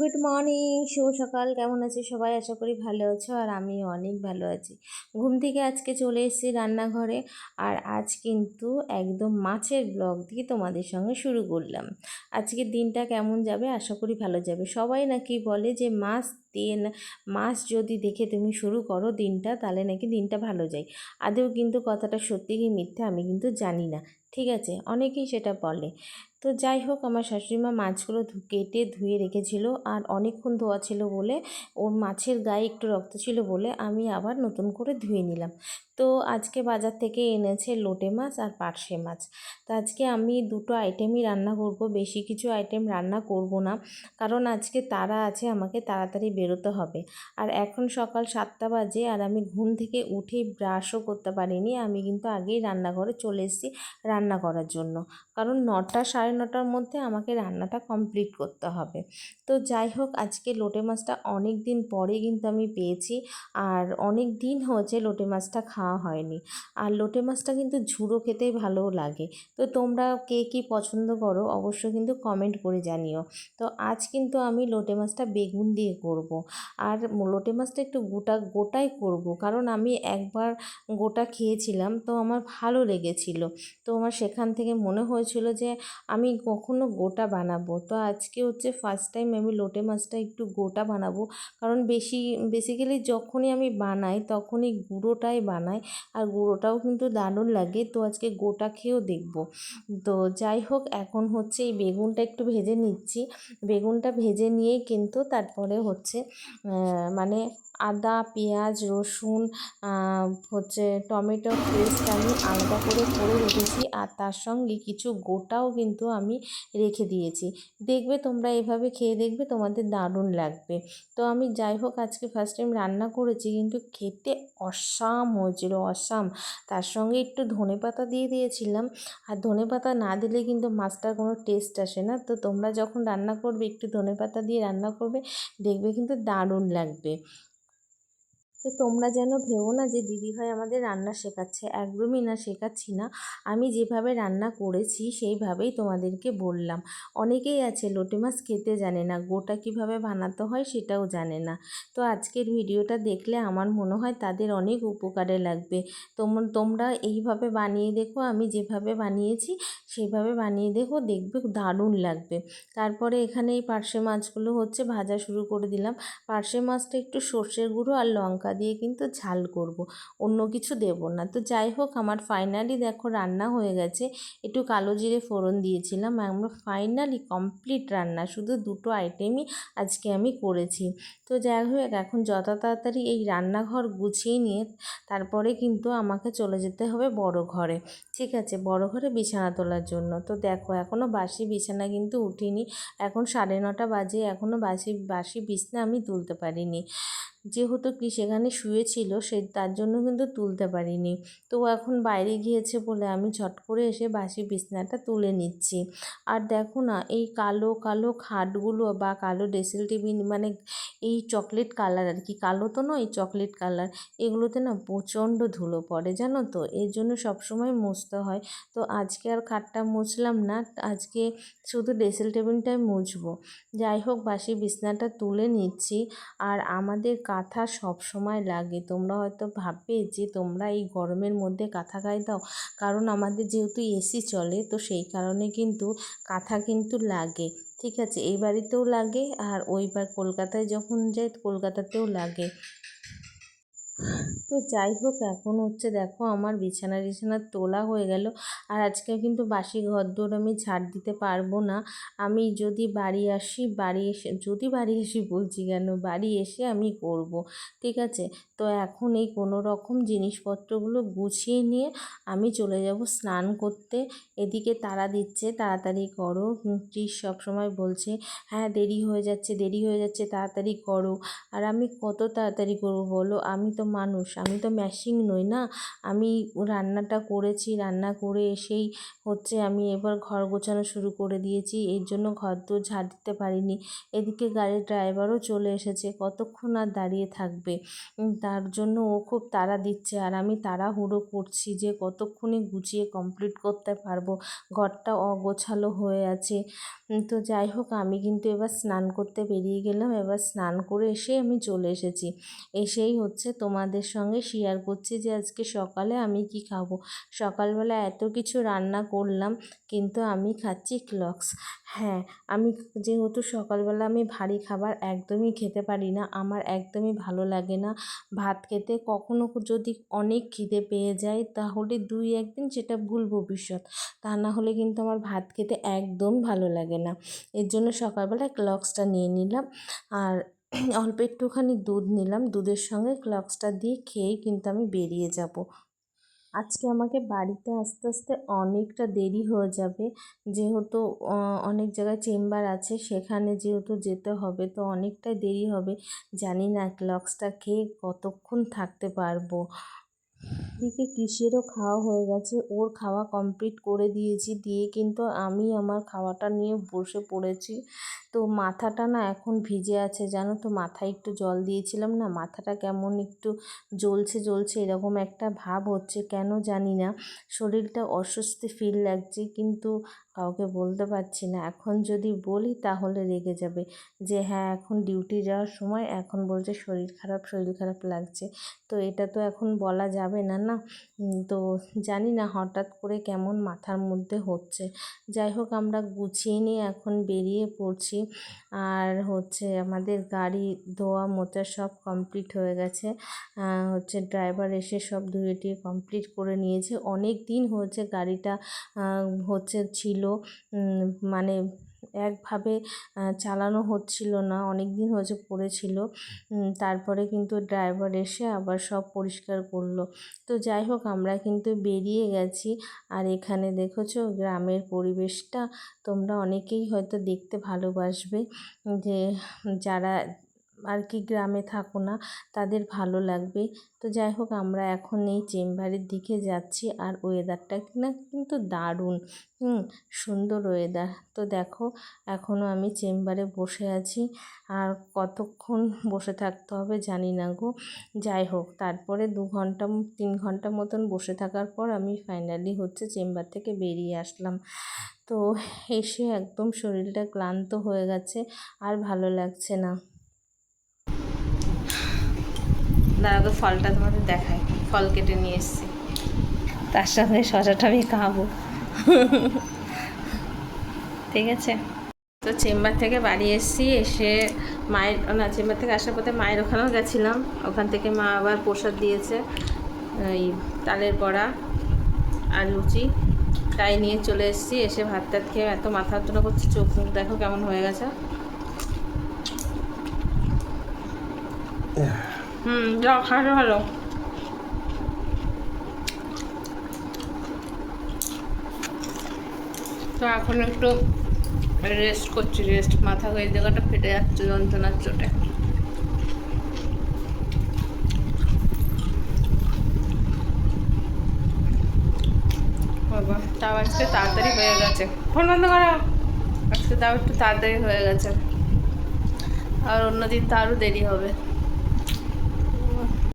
Good morning শুভ সকাল। কেমন আছে সবাই? আশা করি ভালো আছো আর আমি অনেক ভালো আছি। ঘুম থেকে আজকে চলে এসেছি রান্নাঘরে আর আজ কিন্তু একদম মাছের ব্লগ দিয়ে তোমাদের সঙ্গে শুরু করলাম। আজকের দিনটা কেমন যাবে? আশা করি ভালো যাবে। সবাই নাকি বলে যে মাছ দিয়ে না মাছ যদি দেখে তুমি শুরু করো দিনটা, তাহলে নাকি দিনটা ভালো যায়। আদৌ কিন্তু কথাটা সত্যি কি মিথ্যে আমি কিন্তু জানি না, ঠিক আছে? অনেকেই সেটা বলে। তো যাই হোক, আমার শাশুড়িমা মাছগুলো কেটে ধুয়ে রেখেছিল আর অনেকক্ষণ ধোয়া ছিল বলে, ওর মাছের গায়ে একটু রক্ত ছিল বলে আমি আবার নতুন করে ধুয়ে নিলাম। তো আজকে বাজার থেকে এনেছে লোটে মাছ আর পার্শে মাছ। তো আজকে আমি দুটো আইটেমই রান্না করব, বেশি কিছু আইটেম রান্না করব না। কারণ আজকে তারা আছে, আমাকে তাড়াতাড়ি বেরোতে হবে। আর এখন সকাল সাতটা বাজে আর আমি ঘুম থেকে উঠে ব্রাশও করতে পারিনি। আমি কিন্তু আগেই রান্নাঘরে চলে এসেছি রান্না করার জন্য। কারণ নটা সাড়ে নটার মধ্যে আমাকে রান্নাটা কমপ্লিট করতে হবে। তো যাই হোক, আজকে লোটে মাছটা অনেক দিন পরে কিন্তু আমি পেয়েছি। আর অনেক দিন হয়েছে লোটে মাছটা খাওয়া হয়নি। আর লোটে মাছটা কিন্তু ঝুড়ো খেতেই ভালো লাগে। তো তোমরা কে কী পছন্দ করো, অবশ্যই কিন্তু কমেন্ট করে জানিও। তো আজ কিন্তু আমি লোটে মাছটা বেগুন দিয়ে করব। আর লোটে মাছটা একটু গোটা, গোটাই করব। কারণ আমি একবার গোটা খেয়েছিলাম, তো আমার ভালো লেগেছিল। তো আমার সেখান থেকে মনে হয়েছিল যে, আমি কখনো গোটা বানাবো। তো আজকে হচ্ছে ফার্স্ট টাইম আমি লোটে মাছটা একটু গোটা বানাবো। কারণ বেশি বেসিক্যালি যখনই আমি বানাই, তখনই গুঁড়োটাই বানাই। আর গুঁড়োটাও কিন্তু দারুণ লাগে, তো আজকে গোটা খেয়েও দেখব। তো যাই হোক, এখন হচ্ছে এই বেগুনটা একটু ভেজে নিচ্ছি। বেগুনটা ভেজে নিয়েই কিন্তু তারপরে হচ্ছে মানে আদা, পেঁয়াজ, রসুন হচ্ছে টমেটো পেস্ট আমি আলাদা করে করে রেখেছি আর তার সঙ্গে কিছু গোটাও কিন্তু আমি রেখে দিয়েছি। দেখবে তোমরা এভাবে খেয়ে দেখবে তোমাদের দারুণ লাগবে। তো আমি যাই হোক, আজকে ফার্স্ট টাইম রান্না করেছি কিন্তু খেতে অসাম হয়েছিল, অসাম। তার সঙ্গে একটু ধনে পাতা দিয়ে দিয়েছিলাম। আর ধনে পাতা না দিলে কিন্তু মাছটার কোনো টেস্ট আসে না। তো তোমরা যখন রান্না করবে, একটু ধনে পাতা দিয়ে রান্না করবে, দেখবে কিন্তু দারুণ লাগবে। তো তোমরা যেন ভেবো না যে দিদিভাই আমাদের রান্না শেখাচ্ছে, একদমই না শেখাচ্ছি না। আমি যেভাবে রান্না করেছি সেইভাবেই তোমাদেরকে বললাম। অনেকেই আছে লোটে মাছ খেতে জানে না, গোটা কীভাবে বানাতে হয় সেটাও জানে না। তো আজকের ভিডিওটা দেখলে আমার মনে হয় তাদের অনেক উপকারে লাগবে। তোমরা তোমরা এইভাবে বানিয়ে দেখো, আমি যেভাবে বানিয়েছি সেইভাবে বানিয়ে দেখো, দেখবে দারুণ লাগবে। তারপরে এখানে এই পার্শে মাছগুলো হচ্ছে ভাজা শুরু করে দিলাম। পার্শে মাছটা একটু সর্ষের গুঁড়ো আর লঙ্কা দিয়ে কিন্তু ঝাল করব। অন্য কিছু দেব না। তো যাই হোক, আমার ফাইনালি দেখো রান্না হয়ে গেছে। একটু কালো জিরে ফোড়ন দিয়েছিলাম আমরা ফাইনালি কমপ্লিট রান্না, শুধু দুটো আইটেমই আজকে আমি করেছি। তো যাই হোক, এখন যত তাড়াতাড়ি এই রান্নাঘর গুছিয়ে নিয়ে তারপরে কিন্তু আমাকে চলে যেতে হবে বড় ঘরে। ঠিক আছে, বড় ঘরে বিছানা তোলার জন্য। তো দেখো এখনও বাসি বিছানা কিন্তু উঠিনি। এখন সাড়ে নটা বাজে এখনও বাসি বাসি বিছনা আমি তুলতে পারিনি। যেহেতু কি সেখানে শুয়েছিল, সে তার জন্য কিন্তু তুলতে পারিনি। তো এখন বাইরে গিয়েছে বলে আমি ঝট করে এসে বাসি বিছনাটা তুলে নিচ্ছি। আর দেখো না, এই কালো কালো খাটগুলো বা কালো ড্রেসিং টেবিল মানে এই চকলেট কালার আর কি, কালো তো নয়, চকলেট কালার, এগুলোতে না প্রচণ্ড ধুলো পড়ে, জানো তো? এর জন্য সবসময় মুছতে হয়। তো আজকে আর খাটটা মুছলাম না, আজকে শুধু ড্রেসিং টেবিলটাই মুছবো। যাই হোক, বাসি বিছনাটা তুলে নিচ্ছি। আর আমাদের কাঁথা সব সময় লাগে। তোমরা হয়তো ভাববে যে তোমরা এই গরমের মধ্যে কাঁথা গায়ে দাও। কারণ আমাদের যেহেতু এসি চলে, তো সেই কারণে কিন্তু কাঁথা কিন্তু লাগে। ঠিক আছে, এই বাড়িতেও লাগে আর ওইবার কলকাতায় যখন যাই, কলকাতাতেও লাগে। তো যাই হোক, এখন হচ্ছে দেখো আমার বিছানা টিছানা তোলা হয়ে গেল। আর আজকে কিন্তু বাসি ঘরদোর আমি ঝাড় দিতে পারব না। আমি যদি বাড়ি আসি, বাড়ি এসে, যদি বাড়ি আসি বলছি কেন? বাড়ি এসে আমি করব, ঠিক আছে? তো এখন এই কোনো রকম জিনিসপত্রগুলো গুছিয়ে নিয়ে আমি চলে যাব স্নান করতে। এদিকে তারা দিচ্ছে, তাড়াতাড়ি করো। সব সবসময় বলছে হ্যাঁ দেরি হয়ে যাচ্ছে, দেরি হয়ে যাচ্ছে, তাড়াতাড়ি করো। আর আমি কত তাড়াতাড়ি করব বলো? আমি তো মানুষ, আমি তো মেশিন নই না? আমি রান্নাটা করেছি, রান্না করে এসেই হচ্ছে আমি এবার ঘর গোছানো শুরু করে দিয়েছি, এর জন্য ঘর তো ঝাড় দিতে পারিনি। এদিকে গাড়ির ড্রাইভারও চলে এসেছে, কতক্ষণ আর দাঁড়িয়ে থাকবে? তার জন্য ও খুব তাড়া দিচ্ছে আর আমি তাড়াহুড়ো করছি যে কতক্ষণে গুছিয়ে কমপ্লিট করতে পারব। ঘরটা অগোছালো হয়ে আছে। তো যাই হোক, আমি কিন্তু এবার স্নান করতে বেরিয়ে গেলাম। এবার স্নান করে এসে আমি চলে এসেছি। এসেই হচ্ছে তোমাদের সঙ্গে শেয়ার করছি যে আজকে সকালে আমি কি খাব। সকালবেলা এত কিছু রান্না করলাম, কিন্তু আমি খাচ্ছি ক্লক্স হ্যাঁ আমি যেহেতু সকালবেলা আমি ভারী খাবার একদমই খেতে পারি না, আমার একদমই ভালো লাগে না। ভাত খেতে কখনো যদি অনেক খিদে পেয়ে যায়, তাহলে দুই একদিন সেটা ভুল ভবিষ্যৎ তা না হলে কিন্তু আমার ভাত খেতে একদম ভালো লাগে না। এর জন্য সকালবেলা ক্লক্সটা নিয়ে নিলাম। আর অল্প একটুখানি দুধ নিলাম। দুধের সঙ্গে ক্লক্সটা দিয়ে খেয়েই কিন্তু আমি বেরিয়ে যাব। আজকে আমাকে বাড়িতে আস্তে আস্তে অনেকটা দেরি হয়ে যাবে। যেহেতু অনেক জায়গায় চেম্বার আছে, সেখানে যেহেতু যেতে হবে তো অনেকটাই দেরি হবে। জানি না ক্লক্সটা খেয়ে কতক্ষণ থাকতে পারব। এদিকে কিসেরও খাওয়া হয়ে গেছে। ওর খাওয়া কমপ্লিট করে দিয়েছি। দিয়ে কিন্তু আমি আমার খাওয়াটা নিয়ে বসে পড়েছি। তো মাথাটা না এখন ভিজে আছে, জানো তো? মাথায় একটু জল দিয়েছিলাম না, মাথাটা কেমন একটু জ্বলছে জ্বলছে এরকম একটা ভাব হচ্ছে, কেন জানি না। শরীরটা অস্বস্তি ফিল লাগছে, কিন্তু কাউকে বলতে পারছি না। এখন যদি বলি তাহলে রেগে যাবে যে হ্যাঁ এখন ডিউটি যাওয়ার সময় এখন বলছে শরীর খারাপ শরীর খারাপ লাগছে। তো এটা তো এখন বলা যাবে না না? তো জানি না হঠাৎ করে কেমন মাথার মধ্যে হচ্ছে। যাই হোক, আমরা গুছিয়ে নিয়ে এখন বেরিয়ে পড়ছি। আর হচ্ছে আমাদের গাড়ি ধোয়া মোচা সব কমপ্লিট হয়ে গেছে। হচ্ছে ড্রাইভার এসে সব ধুয়ে টুয়ে কমপ্লিট করে নিয়েছে। অনেক দিন হচ্ছে গাড়িটা হচ্ছে ছিল মানে একভাবে চালানো হচ্ছিল না। অনেক দিন হয়েছে পড়েছিল। তারপরে কিন্তু ড্রাইভার এসে আবার সব পরিষ্কার করল। তো যাই হোক, আমরা কিন্তু বেরিয়ে গেছি। আর এখানে দেখেছ গ্রামের পরিবেশটা? তোমরা অনেকেই হয়তো দেখতে ভালোবাসবে যে, যারা আর কি গ্রামে থাকো না, তাদের ভালো লাগবে। তো যাই হোক, আমরা এখন এই চেম্বারের দিকে যাচ্ছি আর ওয়েদারটা না কিন্তু দারুণ, হুম, সুন্দর ওয়েদার তো দেখো এখনও আমি চেম্বারে বসে আছি, আর কতক্ষণ বসে থাকতে হবে জানি না গো। যাই হোক, তারপরে দু ঘণ্টা, তিন ঘণ্টা মতন বসে থাকার পর আমি ফাইনালি হচ্ছে চেম্বার থেকে বেরিয়ে আসলাম। তো এসে একদম শরীরটা ক্লান্ত হয়ে গেছে, আর ভালো লাগছে না। দাঁড়া তো ফলটা তোমাদের দেখায় ফল কেটে নিয়ে এসেছি। তার সঙ্গে শশাটা আমি খাব। ঠিক আছে? তো চেম্বার থেকে বাড়ি এসেছি এসে মায়ের না চেম্বার থেকে আসার পথে মায়ের ওখানেও গেছিলাম। ওখান থেকে মা আবার প্রসাদ দিয়েছে এই তালের বড়া আর লুচি। তাই নিয়ে চলে এসেছি এসে ভাত টাত খেয়ে এত মাথা যন্ত্রণা করছে চোখ মুখ দেখো কেমন হয়ে গেছে। হুম যাও খাওয়া ভালো তো এখন একটু রেস্ট করছি রেস্ট মাথা এই জায়গাটা ফেটে যাচ্ছে যন্ত্রণার চোটে। বাবা, তাও আজকে তাড়াতাড়ি হয়ে গেছে। ফোন বন্ধ করো। আজকে তাও একটু তাড়াতাড়ি হয়ে গেছে। আর অন্যদিন তো আরও দেরি হবে।